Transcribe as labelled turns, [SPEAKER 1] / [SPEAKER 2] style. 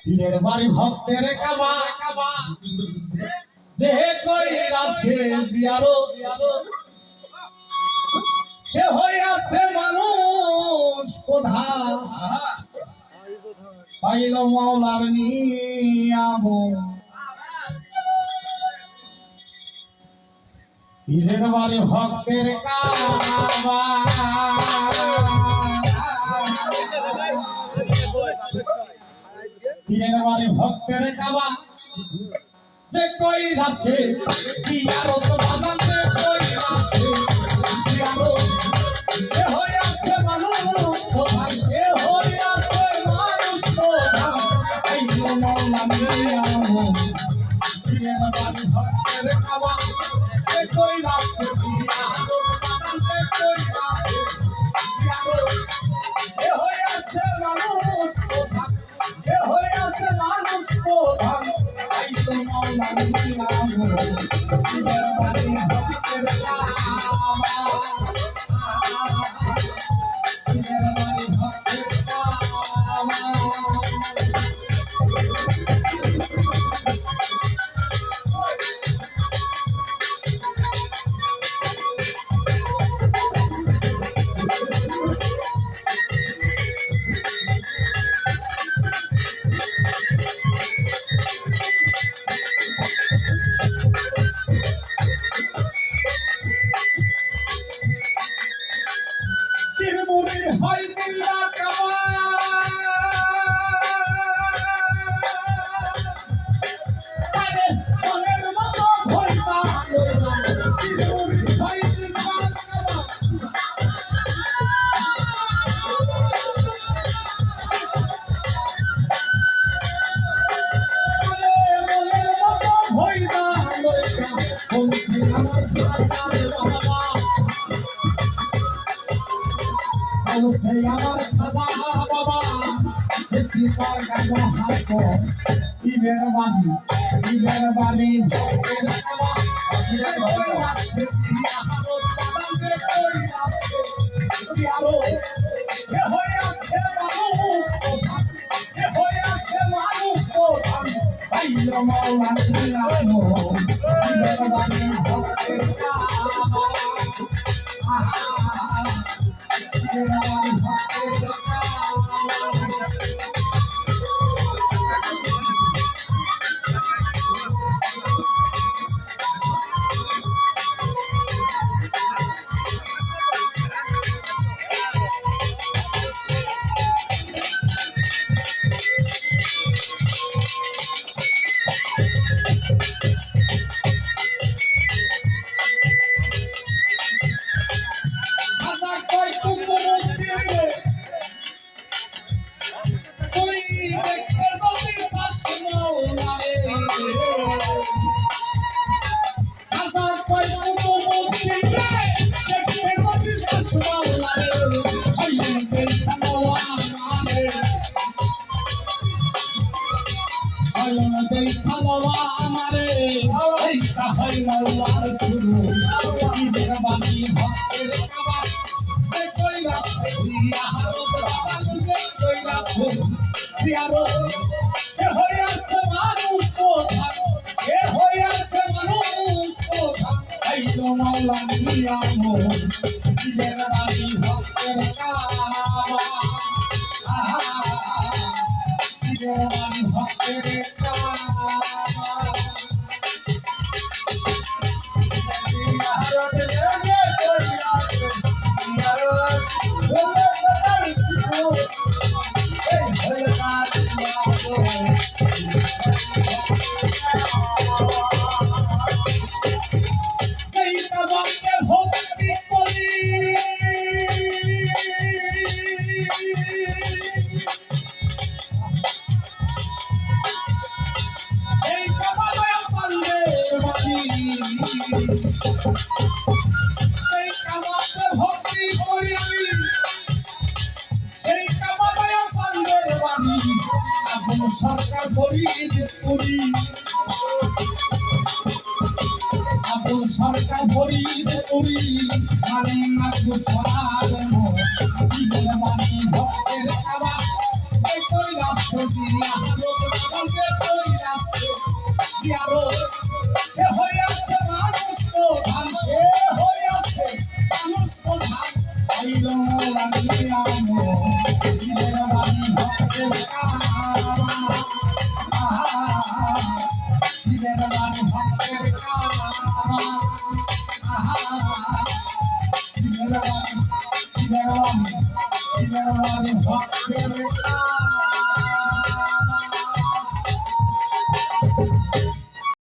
[SPEAKER 1] পীরের বাড়ি ভক্তের কাবা। কাবা যে কই আছে জিয়ারো সে হইয়াছে মানুষ প্রধান পাইল মাওলার নিয়াম পীরের বাড়ি ভক্তের কাবা। পীরের বাড়ি ভক্তের কাবা। যে কই আছে জিয়ারো তো বাজান যে কই আছে জিয়ারো সে হইয়াছে মানুষ প্রধান সে হইয়াছে মানুষ প্রধান আইল মাওলা নিয়াম বলছে আমার খাজা বাবা বেশি পর গেল হাত ইবের বাড়ি ইবের বাড়ি ভক্তের হাজার মৌলার শুরু ঈদের বাণী ভক্তের কাবা সে সরকার করি করি। আবুল সরকার করি। করি মানে না সরার